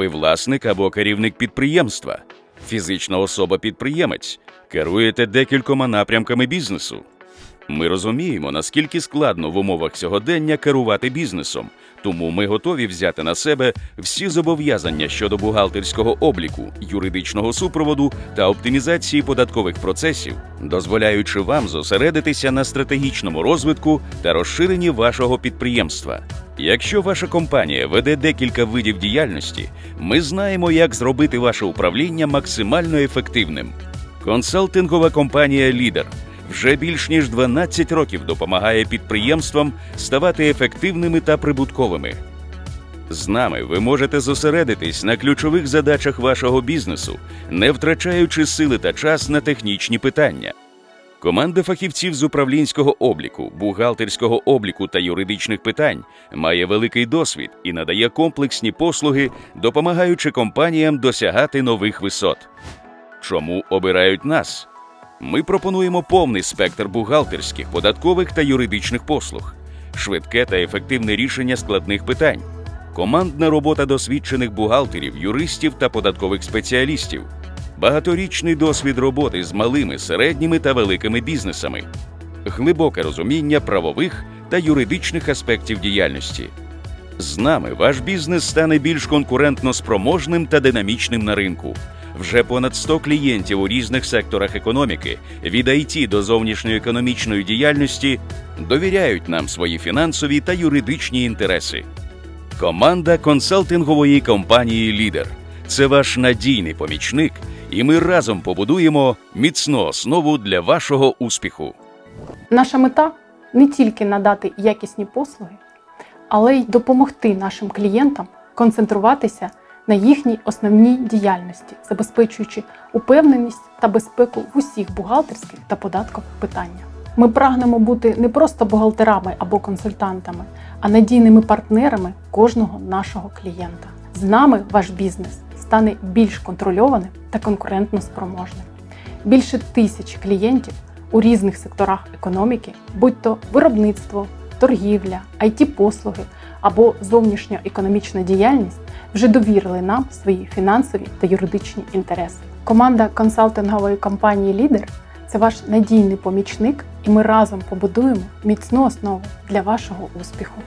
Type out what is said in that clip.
Ви власник або керівник підприємства, фізична особа-підприємець, керуєте декількома напрямками бізнесу. Ми розуміємо, наскільки складно в умовах сьогодення керувати бізнесом, тому ми готові взяти на себе всі зобов'язання щодо бухгалтерського обліку, юридичного супроводу та оптимізації податкових процесів, дозволяючи вам зосередитися на стратегічному розвитку та розширенні вашого підприємства. Якщо ваша компанія веде декілька видів діяльності, ми знаємо, як зробити ваше управління максимально ефективним. Консалтингова компанія Лідер вже більш ніж 12 років допомагає підприємствам ставати ефективними та прибутковими. З нами ви можете зосередитись на ключових задачах вашого бізнесу, не втрачаючи сили та час на технічні питання. Команда фахівців з управлінського обліку, бухгалтерського обліку та юридичних питань має великий досвід і надає комплексні послуги, допомагаючи компаніям досягати нових висот. Чому обирають нас? Ми пропонуємо повний спектр бухгалтерських, податкових та юридичних послуг, швидке та ефективне рішення складних питань, командна робота досвідчених бухгалтерів, юристів та податкових спеціалістів, багаторічний досвід роботи з малими, середніми та великими бізнесами, глибоке розуміння правових та юридичних аспектів діяльності. З нами ваш бізнес стане більш конкурентно спроможним та динамічним на ринку. Вже понад 100 клієнтів у різних секторах економіки, від IT до зовнішньої економічної діяльності, довіряють нам свої фінансові та юридичні інтереси. Команда консалтингової компанії Лідер це ваш надійний помічник, і ми разом побудуємо міцну основу для вашого успіху. Наша мета не тільки надати якісні послуги, але й допомогти нашим клієнтам концентруватися на їхній основній діяльності, забезпечуючи упевненість та безпеку в усіх бухгалтерських та податкових питаннях. Ми прагнемо бути не просто бухгалтерами або консультантами, а надійними партнерами кожного нашого клієнта. З нами ваш бізнес стане більш контрольованим та конкурентно спроможним. Більше тисяч клієнтів у різних секторах економіки, будь то виробництво, торгівля, it послуги або зовнішньоекономічна діяльність, вже довірили нам свої фінансові та юридичні інтереси. Команда консалтингової компанії Лідер це ваш надійний помічник, і ми разом побудуємо міцну основу для вашого успіху.